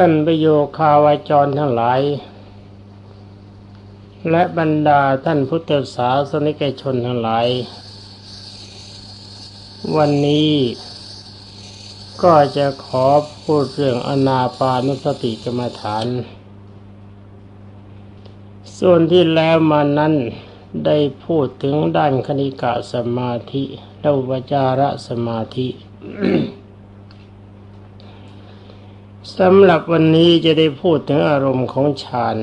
ท่านประโยคาวาจรทั้งหลาย และบรรดาท่านพุทธศาสนิกชนทั้งหลาย วันนี้ก็จะขอพูดเรื่องอนาปานุสติกรรมฐาน ส่วนที่แล้วมานั้นได้พูดถึงด้านคณิกะสมาธิและอุปจารสมาธิ สำหรับวันนี้จะได้พูดถึงอารมณ์ของฌาน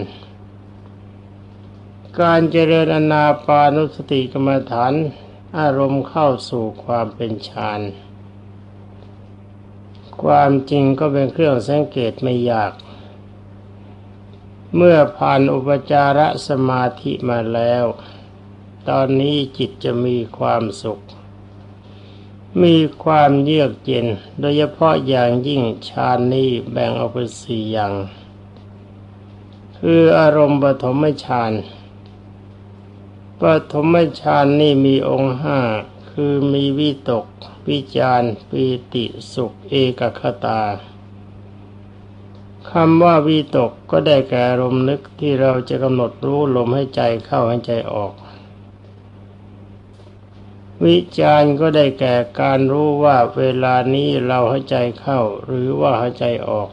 การเจริญอนาปานุสติกรรมฐาน อารมณ์เข้าสู่ความเป็นฌาน ความจริงก็เป็นเครื่องสังเกตไม่ยาก เมื่อผ่านอุปจารสมาธิมาแล้ว ตอนนี้จิตจะมีความสุข มีความเยือกเย็น โดยเฉพาะอย่างยิ่งฌานนี้แบ่งออกเป็นสี่อย่าง คืออารมณ์ปฐมฌานปฐมฌานนี่มีองค์ห้าคือมีวิตก วิจารปีติสุขเอกคตาคำว่าวิตกก็ได้แก่อารมณ์นึกที่เราจะกำหนดรู้ลมให้ใจเข้าให้ใจออก วิจารก็ได้แก่การรู้ว่าเวลานี้เราหายใจเข้า หรือว่าหายใจออก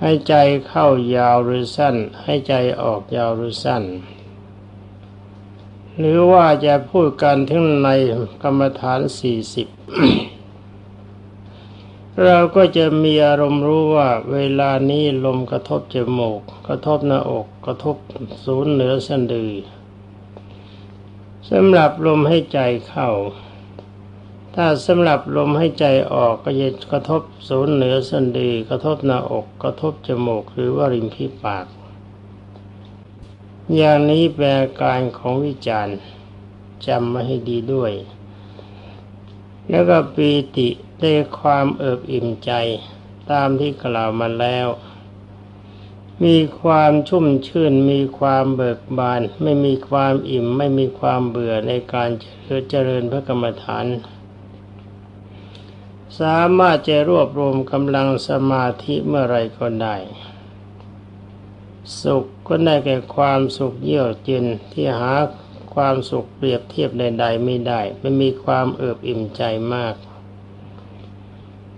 ให้ใจเข้ายาวหรือสั้น ให้ใจออกยาวหรือสั้น หรือว่าจะพูดกันถึงในกรรมฐานสี่สิบเราก็จะมีอารมณ์รู้ว่าเวลานี้ลมกระทบจมูก กระทบหน้าอก กระทบศูนย์เหนือเสันดือ สำหรับลมให้ใจเข้า ถ้าสำหรับลมให้ใจออกก็จะกระทบศูนย์เหนือสันดีกระทบหน้าอกกระทบจมูกหรือว่าริมฝีปาก อย่างนี้แปลการของวิจารณ์จำมาให้ดีด้วย แล้วก็ปีติได้ความเอิบอิ่มใจตามที่กล่าวมาแล้ว มีความชุ่มชื่น มีความเบิกบาน ไม่มีความอิ่ม ไม่มีความเบื่อในการเจริญพระกรรมฐาน สามารถจะรวบรวมกำลังสมาธิเมื่อไรก็ได้ สุขก็ได้แก่ความสุขเยี่ยวเย็นที่หาความสุขเปรียบเทียบใดๆไม่ได้ ไม่มีความเอิบอิ่มใจมาก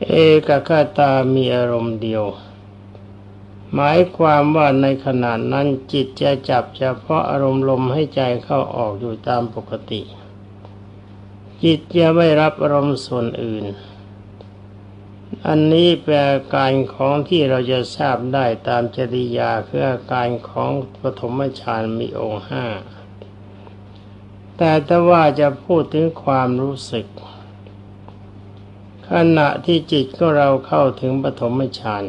เอกคตามีอารมณ์เดียว หมายความว่าในขณะนั้นจิตจะจับเฉพาะอารมณ์ลมให้ใจเข้าออกอยู่ตามปกติ จิตจะไม่รับอารมณ์ส่วนอื่น อันนี้แปลการของที่เราจะทราบได้ตามจริยาคืออาการของปฐมฌานมีองค์ห้าแต่ถ้าว่าจะพูดถึงความรู้สึก ขณะที่จิตของเราเข้าถึงปฐมฌาน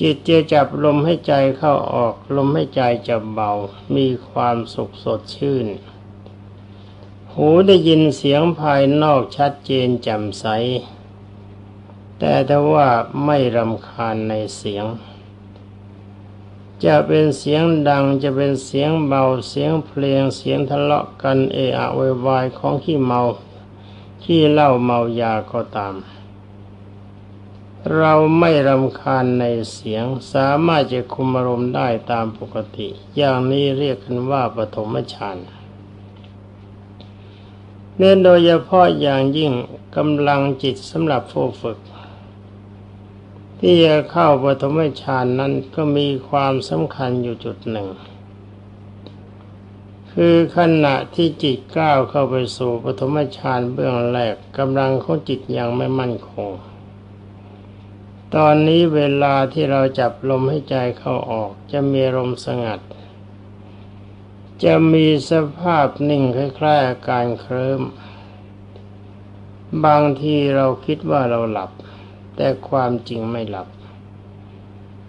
จิตจะจับลมให้ใจเข้าออก ลมให้ใจจะเบา มีความสุขสดชื่น หูได้ยินเสียงภายนอกชัดเจนแจ่มใส แต่ถ้าว่าไม่รำคาญในเสียง จะเป็นเสียงดังจะเป็นเสียงเบาเสียงเพลงเสียงทะเลาะกันเอะอะวายของขี้เมา ขี้เหล้าเมายาก็ตาม เราไม่รำคาญในเสียงสามารถจะคุมอารมณ์ได้ตามปกติ อย่างนี้เรียกกันว่าปฐมฌานเน้นโดยเฉพาะอย่างยิ่งกำลังจิตสำหรับผู้ฝึก ที่จะเข้าปฐมฌานนั้นก็มีความสำคัญอยู่จุดหนึ่ง คือขณะที่จิตก้าวเข้าไปสู่ปฐมฌานเบื้องแรกกำลังของจิตยังไม่มั่นคง ตอนนี้เวลาที่เราจับลมให้ใจเข้าออก จะมีลมสงัด จะมีสภาพนิ่งคล้ายๆอาการเคลิ้มบางทีเราคิดว่าเราหลับ แต่ความจริงไม่หลับ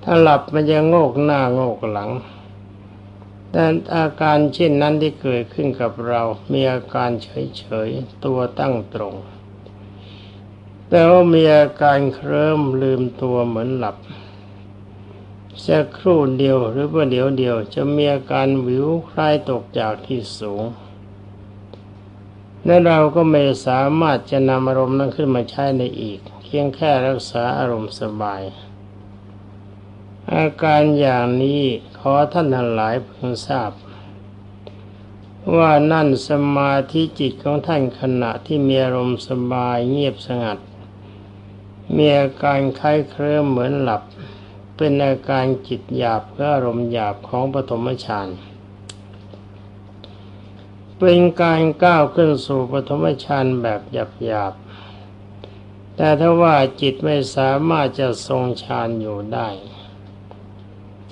ถ้าหลับมันจะโงกหน้าโงกหลัง แต่อาการเช่นนั้นที่เกิดขึ้นกับเรา มีอาการเฉยๆ ตัวตั้งตรง แต่ว่ามีอาการเคลิ้มลืมตัวเหมือนหลับสักครู่เดียวหรือว่าเดี๋ยวเดียว จะมีอาการวิวคล้ายตกจากที่สูง และเราก็ไม่สามารถจะนำอารมณ์นั้นขึ้นมาใช้ในอีกคิพียงแค่รักษาอารมณ์สบาย อาการอย่างนี้ขอท่านทั้งหลายเพิ่งทราบ ว่านั่นสมาธิจิตของท่านขณะที่มีอารมณ์สบายเงียบสงัด มีอาการคล้ายเคลิ้มเหมือนหลับ เป็นอาการจิตหยาบเพื่ออารมณ์หยาบของปฐมฌานเป็นการก้าวขึ้นสู่ปฐมฌานแบบหยาบๆแต่ถ้าว่าจิตไม่สามารถจะทรงฌานอยู่ได้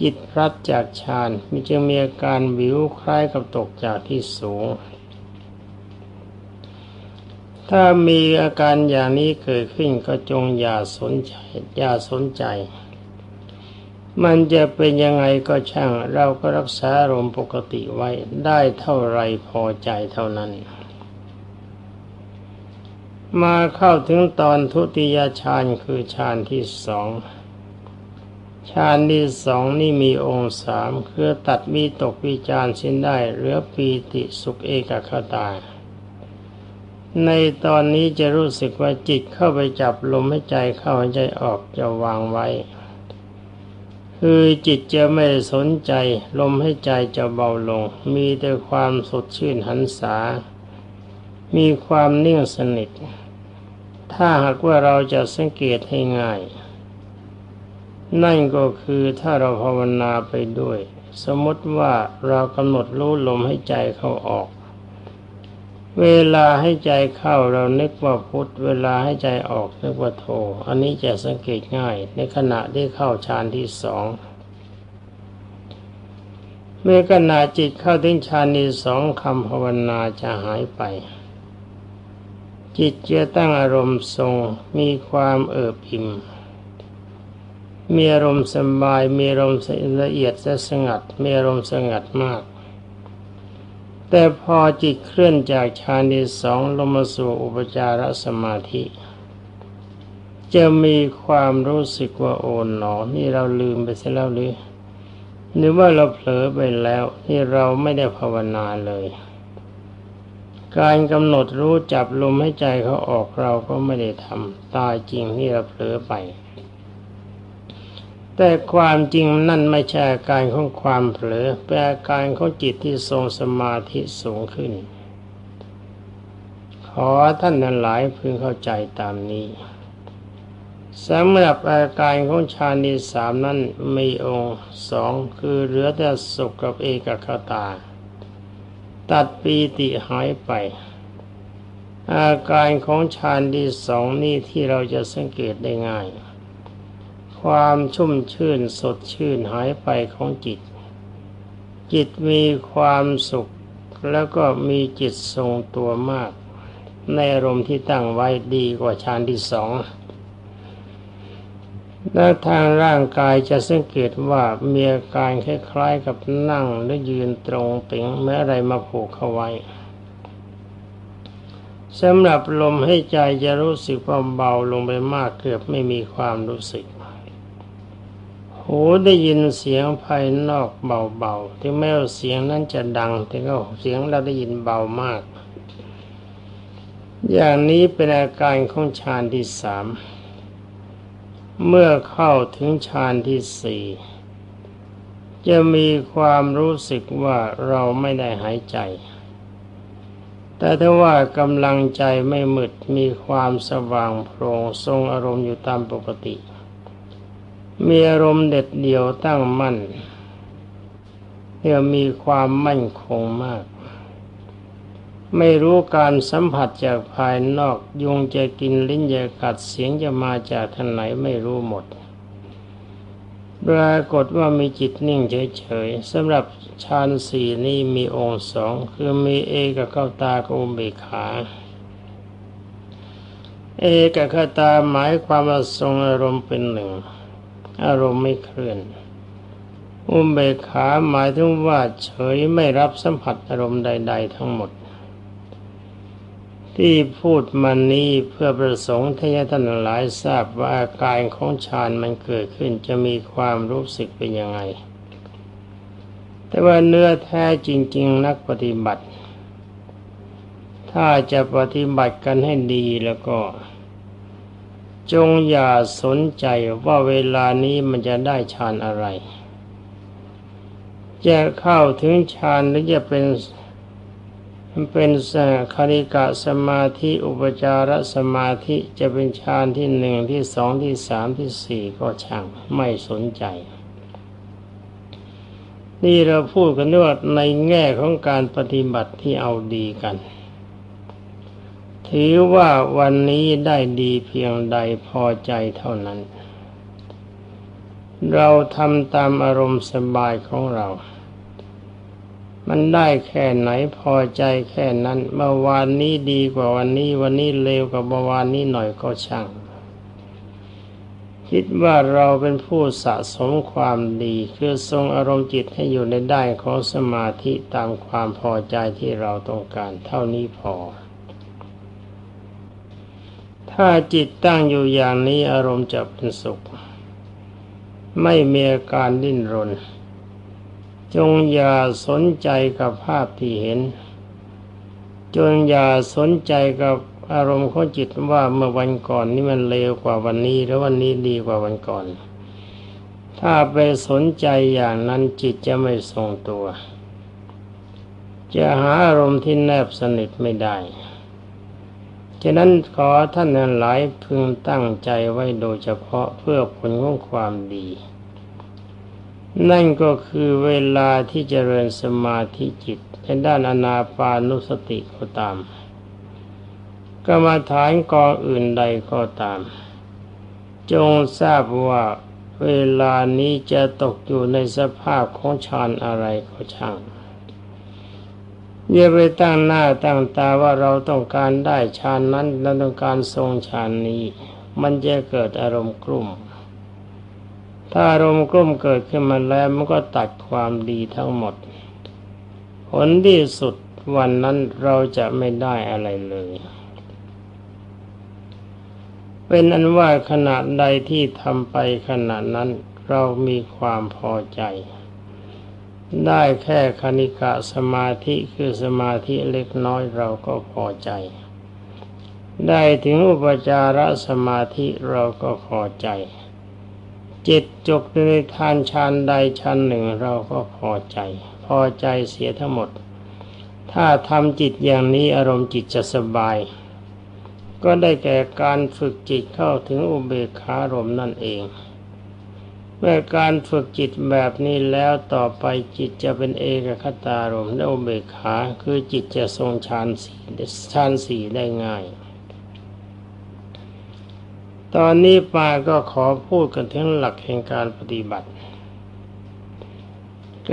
จิตพลัดจากฌานมีจึงมีอาการวิวคล้ายกับตกจากที่สูง ถ้ามีอาการอย่างนี้เกิดขึ้นก็จงอย่าสนใจ อย่าสนใจ มันจะเป็นยังไงก็ช่าง เราก็รักษาอารมณ์ปกติไว้ได้เท่าไรพอใจเท่านั้น มาเข้าถึงตอนทุติยฌานคือฌานที่สองฌานที่สองนี่มีองค์สามคือตัดมีตกวิจารสิ้นได้เหลือปีติสุขเอกคตา ในตอนนี้จะรู้สึกว่าจิตเข้าไปจับลมให้ใจเข้าใจออกจะวางไว้ คือจิตจะไม่สนใจ ลมให้ใจจะเบาลง มีแต่ความสดชื่นหันษา มีความนิ่งสนิท ถ้าหากว่าเราจะสังเกตให้ง่าย นั่นก็คือถ้าเราภาวนาไปด้วย สมมติว่าเรากำหนดรู้ลมให้ใจเข้าออก เวลาให้ใจเข้าเรานึกว่าพุทธเวลาให้ใจออกนึกว่าโท อันนี้จะสังเกตง่าย ในขณะที่เข้าฌานที่สองเมื่อขณะจิตเข้าถึงฌานที่สองคำภาวนาจะหายไป จิตจะตั้งอารมณ์ทรงมีความเอิบอิ่มมีอารมณ์สบายมีอารมณ์ละเอียดและสงัดมีอารมณ์สงัดมาก แต่พอจิตเคลื่อนจากฌานที่สองลงมาสู่อุปจารสมาธิ จะมีความรู้สึกว่าโอนหนอ นี่เราลืมไปเสียแล้วหรือหรือว่าเราเผลอไปแล้วนี่เราไม่ได้ภาวนาเลย การกำหนดรู้จับลมให้ใจเขาออกเราก็ไม่ได้ทำตายจริงที่เราเผลอไป แต่ความจริงนั่นไม่ใช่อาการของความเผลอเป็นอาการของจิตที่ทรงสมาธิสูงขึ้น ขอท่านนั้นหลายพึงเข้าใจตามนี้สำหรับอาการของฌานที่สามนั้นมีองค์สองคือเหลือแต่สุขกับเอกคตา ตัดปีติหายไป อาการของฌานที่สองนี่ที่เราจะสังเกตได้ง่าย ความชุ่มชื่นสดชื่นหายไปของจิต จิตมีความสุขแล้วก็มีจิตทรงตัวมาก ในอารมณ์ที่ตั้งไว้ดีกว่าฌานที่สองและทางร่างกายจะสังเกตว่ามีอาการคล้ายๆกับนั่งหรือยืนตรงเป่งแม้อะไรมาผูกเข้าไว้สำหรับลมให้ใจจะรู้สึกว่าเบาลงไปมากเกือบไม่มีความรู้สึก หูได้ยินเสียงภายนอกเบาๆ ถึงแม้ว่าเสียงนั้นจะดัง แต่ก็เสียงเราได้ยินเบามาก อย่างนี้เป็นอาการของฌานที่สาม เมื่อเข้าถึงฌานที่สี่จะมีความรู้สึกว่าเราไม่ได้หายใจ แต่ถ้าว่ากำลังใจไม่มืดมีความสว่างโปร่งทรงอารมณ์อยู่ตามปกติ มีอารมณ์เด็ดเดี่ยวตั้งมั่นเรียมีความมั่นคงมาก ไม่รู้การสัมผัสจากภายนอก ยุงจะกินลิ้นจะกัดเสียงจะมาจากทางไหนไม่รู้หมดปรากฏว่ามีจิตนิ่งเฉยๆสำหรับฌานสี่นี้มีองค์สองคือมีเอกเข้าตากับอุเบกขา เอกเข้าตาหมายความว่าทรงอารมณ์เป็นหนึ่ง อารมณ์ไม่เคลื่อน อุเบกขาหมายถึงว่าเฉยไม่รับสัมผัสอารมณ์ใด ๆ ทั้งหมด ที่พูดมานี้เพื่อประสงค์ที่ท่านหลายทราบว่าอาการของฌานมันเกิดขึ้นจะมีความรู้สึกเป็นยังไง แต่ว่าเนื้อแท้จริง ๆ นักปฏิบัติ ถ้าจะปฏิบัติกันให้ดีแล้วก็ จงอย่าสนใจว่าเวลานี้มันจะได้ฌานอะไร จะเข้าถึงฌานหรือจะเป็นเป็นคาริกะสมาธิอุปจารสมาธิจะเป็นฌานที่หนึ่งที่สองที่สามที่สี่ก็ช่างไม่สนใจ นี่เราพูดกันว่าในแง่ของการปฏิบัติที่เอาดีกัน ถือว่าวันนี้ได้ดีเพียงใดพอใจเท่านั้น เราทำตามอารมณ์สบายของเรา มันได้แค่ไหนพอใจแค่นั้น เมื่อวานนี้ดีกว่าวันนี้ วันนี้เลวกว่าเมื่อวานนี้หน่อยก็ช่าง คิดว่าเราเป็นผู้สะสมความดีคือทรงอารมณ์จิตให้อยู่ในได้ของสมาธิตามความพอใจที่เราต้องการเท่านี้พอ ถ้าจิตตั้งอยู่อย่างนี้อารมณ์จะเป็นสุข ไม่มีอาการดิ้นรน จงอย่าสนใจกับภาพที่เห็น จงอย่าสนใจกับอารมณ์ของจิตว่าเมื่อวันก่อนนี่มันเลวกว่าวันนี้แล้ววันนี้ดีกว่าวันก่อน ถ้าไปสนใจอย่างนั้นจิตจะไม่ทรงตัว จะหาอารมณ์ที่แนบสนิทไม่ได้ ฉะนั้นขอท่านหลายพึงตั้งใจไว้โดยเฉพาะเพื่อผลของความดี นั่นก็คือเวลาที่เจริญสมาธิจิตในด้านอนาปานุสติก็ตามกรรมฐานกองอื่นใดก็ตาม จงทราบว่าเวลานี้จะตกอยู่ในสภาพของฌานอะไรก็ช่าง อย่าไปตั้งหน้าตั้งตาว่าเราต้องการได้ฌานนั้นเราต้องการทรงฌานนี้ มันจะเกิดอารมณ์กลุ่ม ถ้าอารมณ์กลุ้มเกิดขึ้นมาแล้วมันก็ตัดความดีทั้งหมด ผลที่สุดวันนั้นเราจะไม่ได้อะไรเลย เป็นอันว่าขณะใดที่ทำไปขณะนั้นเรามีความพอใจ ได้แค่คณิกะสมาธิคือสมาธิเล็กน้อยเราก็พอใจ ได้ถึงอุปจารสมาธิเราก็พอใจ จิตจกในทานชานใดชานหนึ่งเราก็พอใจ พอใจเสียทั้งหมด ถ้าทำจิตอย่างนี้อารมณ์จิตจะสบาย ก็ได้แก่การฝึกจิตเข้าถึงอุเบกขารมนั่นเอง เมื่อการฝึกจิตแบบนี้แล้วต่อไปจิตจะเป็นเอกคตารมและอุเบกขาคือจิตจะทรงฌานสีฌานสีได้ง่าย ตอนนี้ปาก็ขอพูดกันถึงหลักแห่งการปฏิบัติ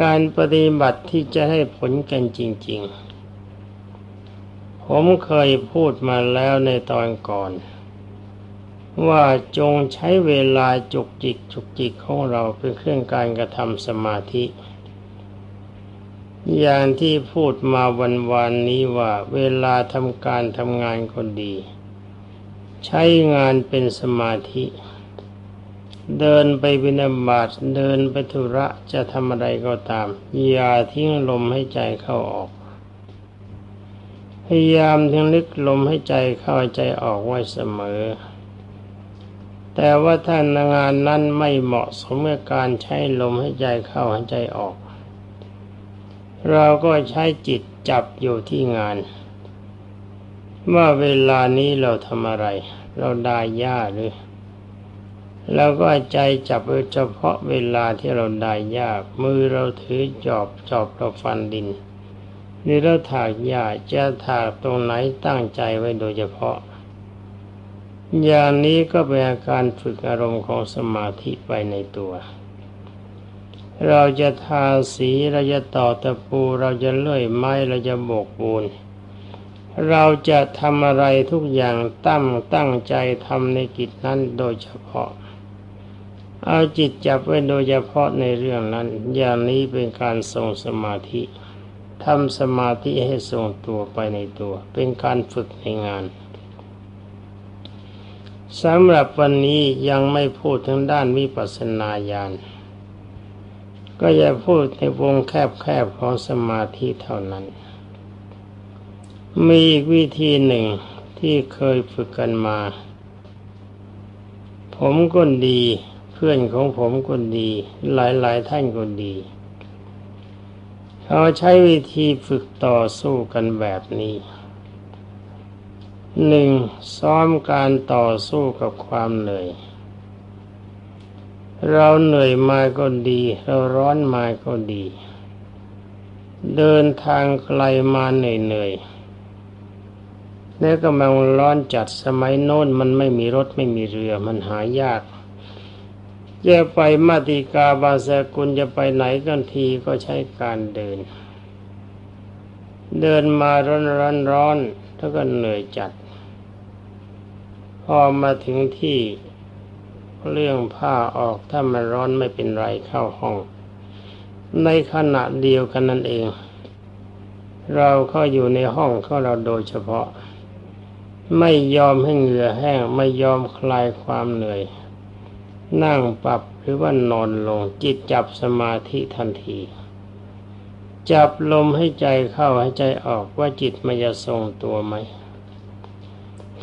การปฏิบัติที่จะให้ผลกันจริง ๆ ผมเคยพูดมาแล้วในตอนก่อน ว่าจงใช้เวลาจุกจิกจุกจิกของเราเป็นเครื่องการกระทำสมาธิ อย่างที่พูดมาวันวานนี้ว่าเวลาทำการทำงานคนดี ใช้งานเป็นสมาธิ เดินไปบินาบาตเดินไปธุระจะทำอะไรก็ตาม อย่าทิ้งลมให้ใจเข้าออก พยายามทิ้งลึกลมให้ใจเข้าใจออกไว้เสมอ แต่ว่าท่านงานนั้นไม่เหมาะสมกับการใช้ลมให้ใจเข้าให้ใจออก เราก็ใช้จิตจับอยู่ที่งาน ว่าเวลานี้เราทำอะไร เราได้ยาหรือเราก็ใจจับเฉพาะเวลาที่เราได้ยามือเราถือจอบจอบเราฟันดินนี่เราถากหญ้าจะถากตรงไหนตั้งใจไว้โดยเฉพาะ อย่างนี้ก็เป็นอาการฝึกอารมณ์ของสมาธิไปในตัว เราจะทาสีเราจะต่อตะปู เราจะเลื่อยไม้เราจะโบกปูน เราจะทำอะไรทุกอย่างตั้งตั้งใจทำในกิจนั้นโดยเฉพาะ เอาจิตจับไว้โดยเฉพาะในเรื่องนั้น อย่างนี้เป็นการทรงสมาธิทำสมาธิให้ทรงตัวไปในตัว เป็นการฝึกในงาน สำหรับวันนี้ยังไม่พูดถึงด้านวิปัสสนาญาณก็จะพูดในวงแคบๆของสมาธิเท่านั้น มีอีกวิธีหนึ่งที่เคยฝึกกันมา ผมก็ดี เพื่อนของผมก็ดี หลายๆท่านก็ดี เขาใช้วิธีฝึกต่อสู้กันแบบนี้ หนึ่งซ้อมการต่อสู้กับความเหนื่อย เราเหนื่อยมาก็ดี เราร้อนมาก็ดี เดินทางไกลมาเหนื่อยๆแล้วก็มันร้อนจัดสมัยโน้นมันไม่มีรถไม่มีเรือมันหายากจะไปมาติกาบาสกุลจะไปไหนกันทีก็ใช้การเดิน เดินมาร้อนร้อนร้อนแล้วก็เหนื่อยจัด พอมาถึงที่เรื่องผ้าออกถ้ามันร้อนไม่เป็นไรเข้าห้อง ในขณะเดียวกันนั่นเอง เราเข้าอยู่ในห้องของเราโดยเฉพาะ ไม่ยอมให้เหงื่อแห้งไม่ยอมคลายความเหนื่อย นั่งปรับหรือว่านอนลงจิตจับสมาธิทันที จับลมให้ใจเข้าให้ใจออกว่าจิตมันจะทรงตัวไหม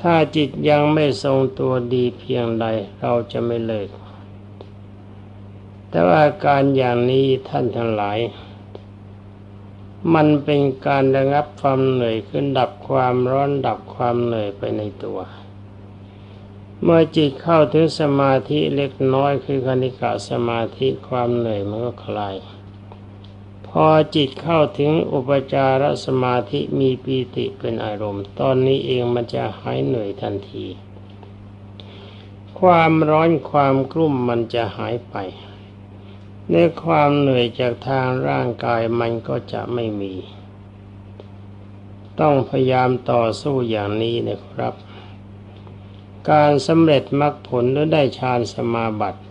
ถ้าจิตยังไม่ทรงตัวดีเพียงใดเราจะไม่เลิก แต่ว่าการอย่างนี้ท่านทั้งหลาย มันเป็นการระงับความเหนื่อยขึ้นดับความร้อนดับความเหนื่อยไปในตัว เมื่อจิตเข้าถึงสมาธิเล็กน้อยคือคณิกะสมาธิความเหนื่อยมันก็คลาย พอจิตเข้าถึงอุปจารสมาธิมีปีติเป็นอารมณ์ ตอนนี้เองมันจะหายเหนื่อยทันที ความร้อนความกลุ่มมันจะหายไปในความเหนื่อยจากทางร่างกายมันก็จะไม่มี ต้องพยายามต่อสู้อย่างนี้นะครับ การสำเร็จมรรคผลหรือได้ฌานสมาบัติ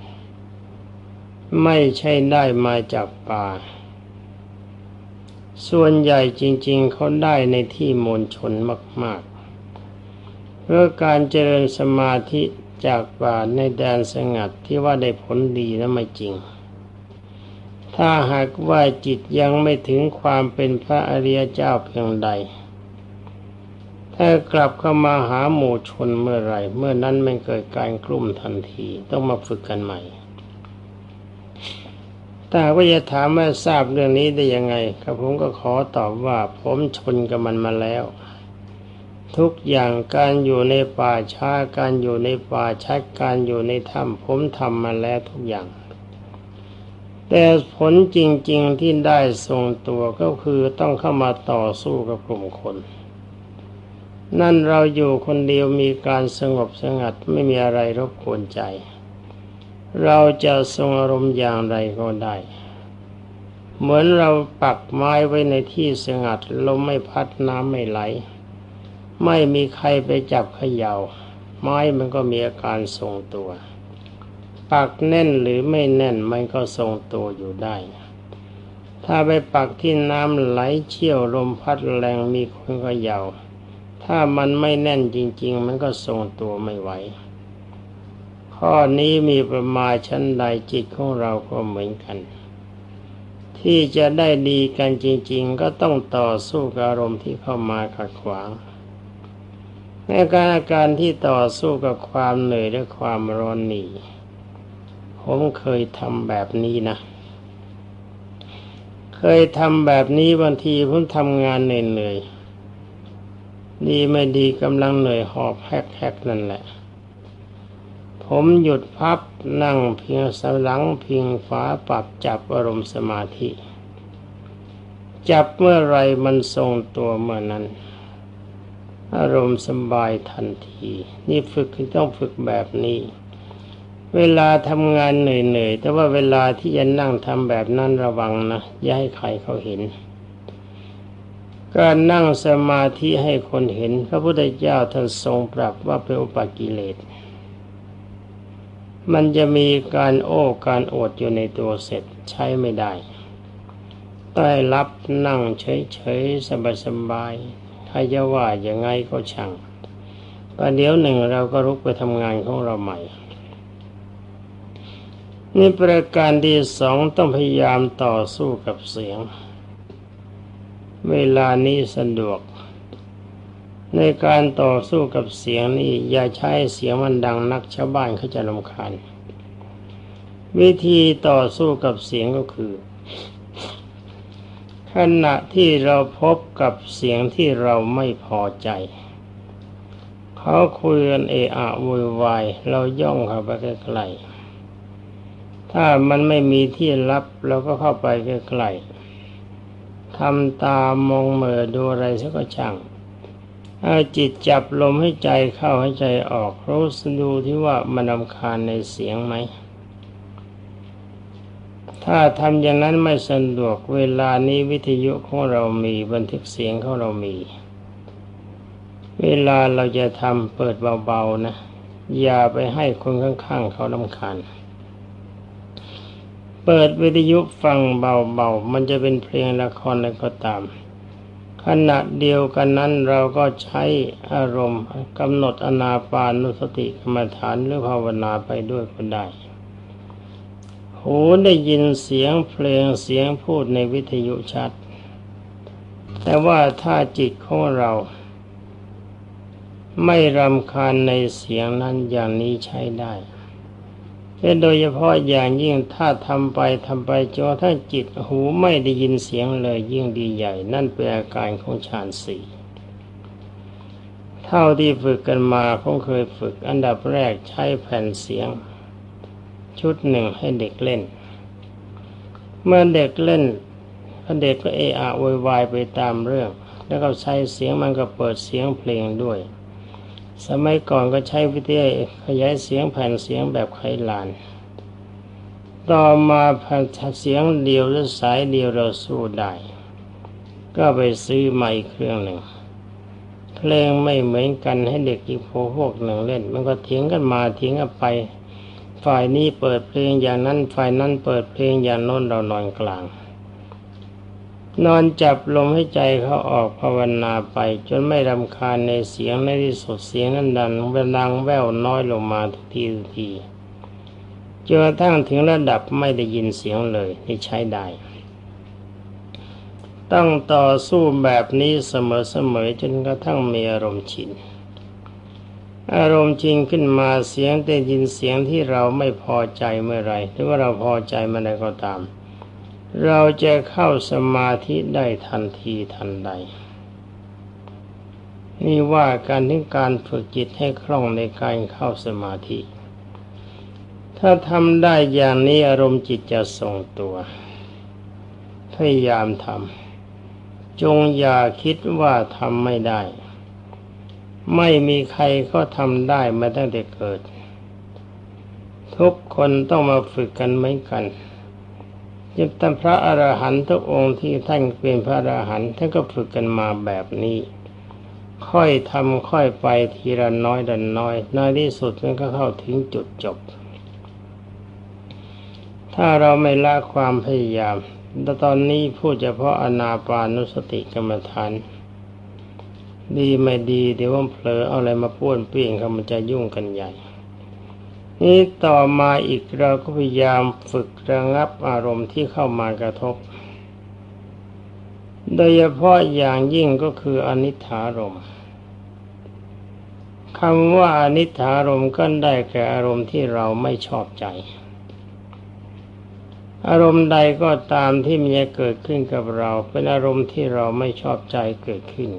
ไม่ใช่ได้มาจากป่า ส่วนใหญ่จริงๆเขาได้ในที่มวลชนมาก ๆ เพื่อการเจริญสมาธิจากป่าในแดนสงัดที่ว่าได้ผลดีนั้นไม่จริง ถ้าหากว่าจิตยังไม่ถึงความเป็นพระอริยเจ้าเพียงใด ถ้ากลับเข้ามาหาหมู่ชนเมื่อไรเมื่อนั้นมันเกิดการกลุ่มทันทีต้องมาฝึกกันใหม่ ถ้าว่าจะถามว่าทราบเรื่องนี้ได้ยังไงครับผมก็ขอตอบว่าผมชนกับมันมาแล้ว ทุกอย่างการอยู่ในป่าช้าการอยู่ในป่าชัดการอยู่ในถ้ำผมทำมาแล้วทุกอย่าง แต่ผลจริง ๆที่ได้ทรงตัวก็คือต้องเข้ามาต่อสู้กับกลุ่มคน นั่นเราอยู่คนเดียวมีการสงบสงัดไม่มีอะไรรบกวนใจ เราจะทรงอารมณ์อย่างไรก็ได้ เหมือนเราปักไม้ไว้ในที่สงัดลมไม่พัดน้ำไม่ไหล ไม่มีใครไปจับเขยา่า ไม้มันก็มีอาการทรงตัว ปักแน่นหรือไม่แน่นมันก็ทรงตัวอยู่ได้ ถ้าไปปักที่น้ำไหลเชี่ยวลมพัดแรงมีคนเขยา่า ถ้ามันไม่แน่นจริง ๆ มันก็ทรงตัวไม่ไหว ข้อนี้มีประมาณชั้นใดจิตของเราก็เหมือนกัน ที่จะได้ดีกันจริง ๆ ก็ต้องต่อสู้กับอารมณ์ที่เข้ามาขัดขวางในการอาการที่ต่อสู้กับความเหนื่อยและความร้อนหนีผมเคยทำแบบนี้นะ เคยทำแบบนี้บางทีผมทำงานเหนื่อยๆดีไม่ดีกำลังเหนื่อยหอบแฮกๆนั่นแหละ ผมหยุดพับนั่งเพียงสลังพิงฝาปรับจับอารมณ์สมาธิ จับเมื่อไรมันทรงตัวเมื่อนั้น อารมณ์สบายทันที นี่ฝึกต้องฝึกแบบนี้ เวลาทำงานเหนื่อยๆ แต่ว่าเวลาที่จะนั่งทำแบบนั้นระวังนะ อย่าให้ใครเขาเห็นการนั่งสมาธิให้คนเห็น พระพุทธเจ้าท่านทรงปรับว่าเป็นอุปกิเลส มันจะมีการโอ้การโอดอยู่ในตัวเสร็จใช้ไม่ได้ต้รับนั่งเฉยๆ สบายๆใครจะว่ายังไงก็ช่างประเดี๋ยวหนึ่งเราก็รุกไปทำงานของเราใหม่ นี่ประการที่สองต้องพยายามต่อสู้กับเสียง เวลานี้สะดวก ในการต่อสู้กับเสียงนี่อย่าใช้เสียงมันดังนักชาวบ้านเขาจะรำคาญ วิธีต่อสู้กับเสียงก็คือ ขณะที่เราพบกับเสียงที่เราไม่พอใจ เขาคุยกันเอะอะวุ่นวายเราย่องเข้าไปใกล้ๆถ้ามันไม่มีที่รับเราก็เข้าไปใกล้ๆทำตามองเมือดูอะไรสักช่าง จิตจับลมให้ใจเข้าให้ใจออกรู้สดูที่ว่ามันรำคาญในเสียงไหม ถ้าทำอย่างนั้นไม่สะดวกเวลานี้วิทยุของเรามีบันทึกเสียงของเรามี เวลาเราจะทำเปิดเบาๆนะ อย่าไปให้คนข้างๆเขาลำคาญเปิดวิทยุฟังเบาๆ มันจะเป็นเพลงละครอะไรก็ตาม ขณะเดียวกันนั้นเราก็ใช้อารมณ์กำหนดอนาปานุสติกรรมฐานหรือภาวนาไปด้วยก็ได้ หูได้ยินเสียงเพลงเสียงพูดในวิทยุชัด แต่ว่าถ้าจิตของเรา ไม่รำคาญในเสียงนั้นอย่างนี้ใช้ได้ โดยเฉพาะอย่างยิ่งถ้าทำไปทำไปจนถ้าจิตหูไม่ได้ยินเสียงเลยยิ่งดีใหญ่ นั่นเป็นอาการของฌานสี่เท่าที่ฝึกกันมาคงเคยฝึกอันดับแรกใช้แผ่นเสียง ชุดหนึ่งให้เด็กเล่น เมื่อเด็กเล่นเด็กก็เอะอะวยวายไปตามเรื่อง แล้วก็ใช้เสียงมันก็เปิดเสียงเพลงด้วย สมัยก่อนก็ใช้วิทยุขยายเสียงแผ่นเสียงแบบไขลาน ต่อมาแผ่นเสียงเดียวหรือสายเดียวเราสู้ได้ ก็ไปซื้อใหม่เครื่องหนึ่งเพลงไม่เหมือนกันให้เด็กอีกพวกหนึ่งเล่น มันก็เถียงกันมาเถียงกันไป ฝ่ายนี้เปิดเพลงอย่างนั้นฝ่ายนั้นเปิดเพลงอย่างโน้นเรานอนกลาง นอนจับลมให้ใจเขาออกภาวนาไป จนไม่รำคาญในเสียงในที่สุดเสียงนั้นดันเวลังแววน้อยลงมาทุกทีทุกทีจนกระทั่งถึงระดับไม่ได้ยินเสียงเลยนี่ใช้ได้ ต้องต่อสู้แบบนี้เสมอๆจนกระทั่งมีอารมณ์ชิน อารมณ์จริงขึ้นมาเสียงได้ยินเสียงที่เราไม่พอใจเมื่อไรหรือว่าเราพอใจเมื่อไรก็ตาม เราจะเข้าสมาธิได้ทันทีทันใด นี่ว่าการที่การฝึกจิตให้คล่องในการเข้าสมาธิ ถ้าทำได้อย่างนี้อารมณ์จิตจะทรงตัว พยายามทำจงอย่าคิดว่าทำไม่ได้ ไม่มีใครก็ทำได้มาตั้งแต่เกิด ทุกคนต้องมาฝึกกันเหมือนกัน ยึดตั้งพระอรหันต์ทุกองค์ที่ท่านเป็นพระอรหันต์ท่านก็ฝึกกันมาแบบนี้ ค่อยทำค่อยไปทีละน้อยดันน้อยในที่สุดมันก็เข้าถึงจุดจบ ถ้าเราไม่ละความพยายามแต่ตอนนี้พูดเฉพาะอนาปานุสติกรรมฐาน ดีไม่ดีเดี๋ยวว่าเผลอเอาอะไรมาป้วนเปี้ยงเขามันจะยุ่งกันใหญ่ นี้ต่อมาอีกเราก็พยายามฝึกระงับอารมณ์ที่เข้ามากระทบ โดยเฉพาะอย่างยิ่งก็คืออนิถารมคำว่าอนิถารมก็ได้แก่อารมณ์ที่เราไม่ชอบใจ อารมณ์ใดก็ตามที่มีเกิดขึ้นกับเรา เป็นอารมณ์ที่เราไม่ชอบใจเกิดขึ้น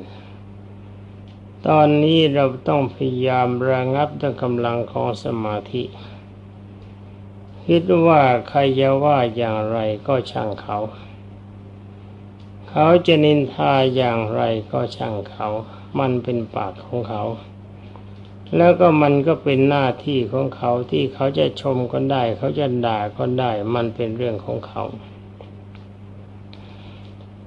ตอนนี้เราต้องพยายามระงับด้วยกำลังของสมาธิ คิดว่าใครจะว่าอย่างไรก็ช่างเขา เขาจะนินทาอย่างไรก็ช่างเขา มันเป็นปากของเขา แล้วก็มันก็เป็นหน้าที่ของเขาที่เขาจะชมก็ได้ เขาจะด่าก็ได้ มันเป็นเรื่องของเขา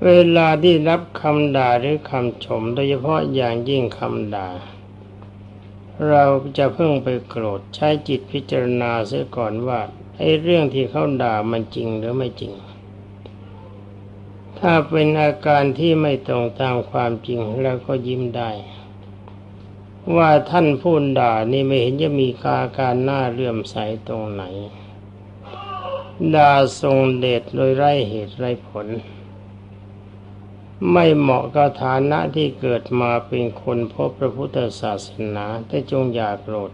เวลาที่รับคำด่าหรือคำชม โดยเฉพาะอย่างยิ่งคำด่า เราจะเพิ่งไปโกรธใช้จิตพิจารณาเสียก่อนว่าไอ้เรื่องที่เขาด่ามันจริงหรือไม่จริง ถ้าเป็นอาการที่ไม่ตรงตามความจริงแล้วก็ยิ้มได้ ว่าท่านพูดด่านี่ไม่เห็นจะมีกาการหน้าเลื่อมใสตรงไหนด่าทรงเดชโดยไร้เหตุไร้ผล ไม่เหมาะกับฐานะที่เกิดมาเป็นคนพบพระพุทธศาสนาแต่จงอย่าโกรธ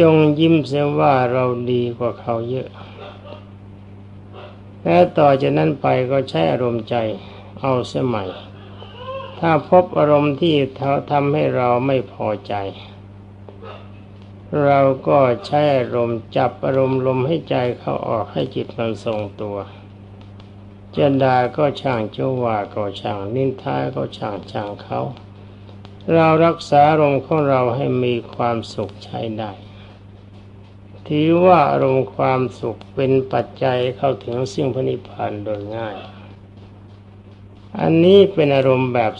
จงยิ้มเสียว่าเราดีกว่าเขาเยอะ และต่อจากนั้นไปก็ใช้อารมณ์ใจเอาเสียใหม่ ถ้าพบอารมณ์ที่ทำให้เราไม่พอใจ เราก็ใช้อารมณ์จับอารมณ์ลมให้ใจเขาออกให้จิตมันทรงตัว จะด่าก็ช่างจะว่าก็ช่างนินทาก็ช่างช่างเขา เรารักษาอารมณ์ของเราให้มีความสุขใช้ได้ถือว่าอารมณ์ความสุขเป็นปัจจัยเข้าถึงสิ่งพนิพพานโดยง่าย อันนี้เป็นอารมณ์แบบ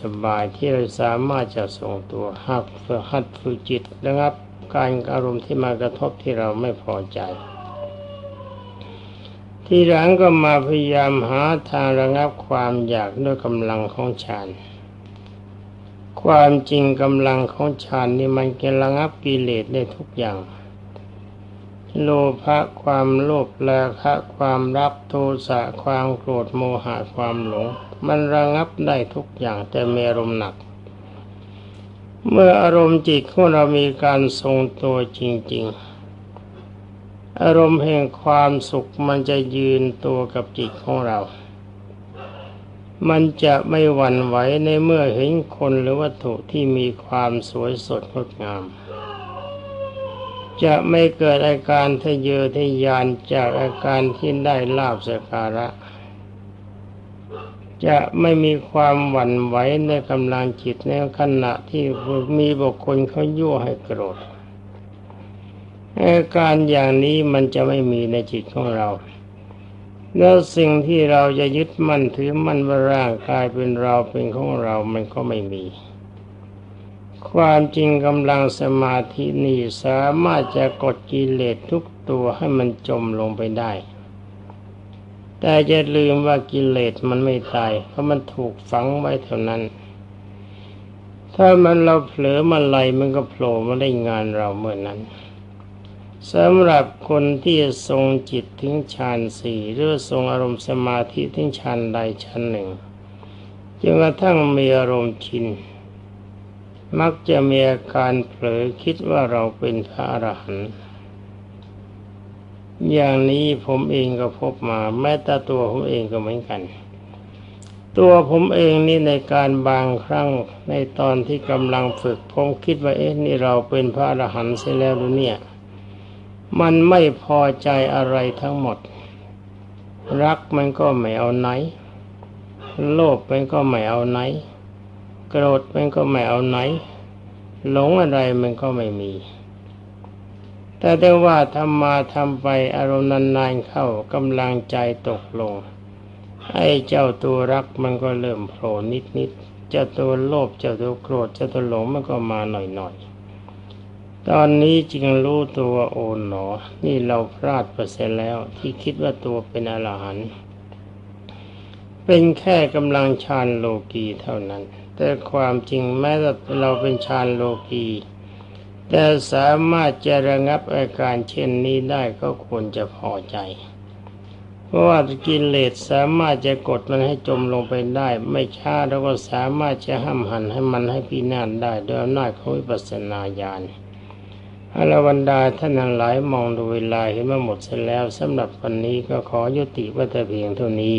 สบายๆที่เราสามารถจะทรงตัวหักฝึกหัดฝึกจิตนะครับ การอารมณ์ที่มากระทบที่เราไม่พอใจ ทีหลังก็มาพยายามหาทางระงับความอยากด้วยกำลังของฌานความจริงกำลังของฌานนี่มันจะระงับกิเลสได้ทุกอย่าง โลภะความโลภราคะความรับโทสะความโกรธโมหะความหลง มันระงับได้ทุกอย่างแต่มีอารมณ์หนัก เมื่ออารมณ์จิตของเรามีการทรงตัวจริง ๆ อารมณ์แห่งความสุขมันจะยืนตัวกับจิตของเรา มันจะไม่หวั่นไหวในเมื่อเห็นคนหรือวัตถุที่มีความสวยสดงดงาม จะไม่เกิดอาการทะเยอทะยานจากอาการที่ได้ลาบสการะ จะไม่มีความหวั่นไหวในกำลังจิตในขณะที่มีบุคคลเขายั่วให้โกรธ อาการอย่างนี้มันจะไม่มีในจิตของเรา แล้วสิ่งที่เราจะยึดมั่นถือมั่นว่าร่างกายเป็นเราเป็นของเรา มันก็ไม่มี ความจริงกำลังสมาธินี่สามารถจะกดกิเลสทุกตัวให้มันจมลงไปได้ แต่จะลืมว่ากิเลสมันไม่ตาย เพราะมันถูกฝังไว้เท่านั้น ถ้ามันเราเผลอมาไหลมันก็โผล่มาได้งานเราเมื่อนนั้น สำหรับคนที่ทรงจิตถึงฌานสี่หรือทรงอารมณ์สมาธิถึงฌานใดฌานหนึ่งจนกระทั่งมีอารมณ์ชิน มักจะมีอาการเผลอคิดว่าเราเป็นพระอรหันต์อย่างนี้ผมเองก็พบมา แม้แต่ตัวผมเองก็เหมือนกัน ตัวผมเองนี่ในการบางครั้งในตอนที่กำลังฝึก ผมคิดว่าเอ๊ะนี่เราเป็นพระอรหันต์เสียแล้วหรือเนี่ย มันไม่พอใจอะไรทั้งหมด รักมันก็ไม่เอาไหน โลภมันก็ไม่เอาไหน โกรธมันก็ไม่เอาไหน หลงอะไรมันก็ไม่มี แต่ได้ว่าทำมาทำไปอารมณ์นานๆเข้ากำลังใจตกลง ไอ้เจ้าตัวรักมันก็เริ่มโผล่นิดๆเจ้าตัวโลภเจ้าตัวโกรธเจ้าตัวหลงมันก็มาหน่อยๆ ตอนนี้จึงรู้ตัวโอนหนอ นี่เราพลาดไปเสียแล้วที่คิดว่าตัวเป็นอรหันต์เป็นแค่กำลังฌานโลกีเท่านั้น แต่ความจริงแม้แต่เราเป็นฌานโลกีแต่สามารถจะระงับอาการเช่นนี้ได้ก็ควรจะพอใจ เพราะว่ากินเลสสามารถจะกดมันให้จมลงไปได้ ไม่ช้าเราก็สามารถจะห้ามหันให้มันให้พินาศได้โดยอำนาจของวิปัสสนาญาณ อรวันดาท่านหลายมองดูเวลาเห็นว่าหมดเสร็จแล้วสำหรับวันนี้ก็ขอยุติวัตเพียงเท่านี้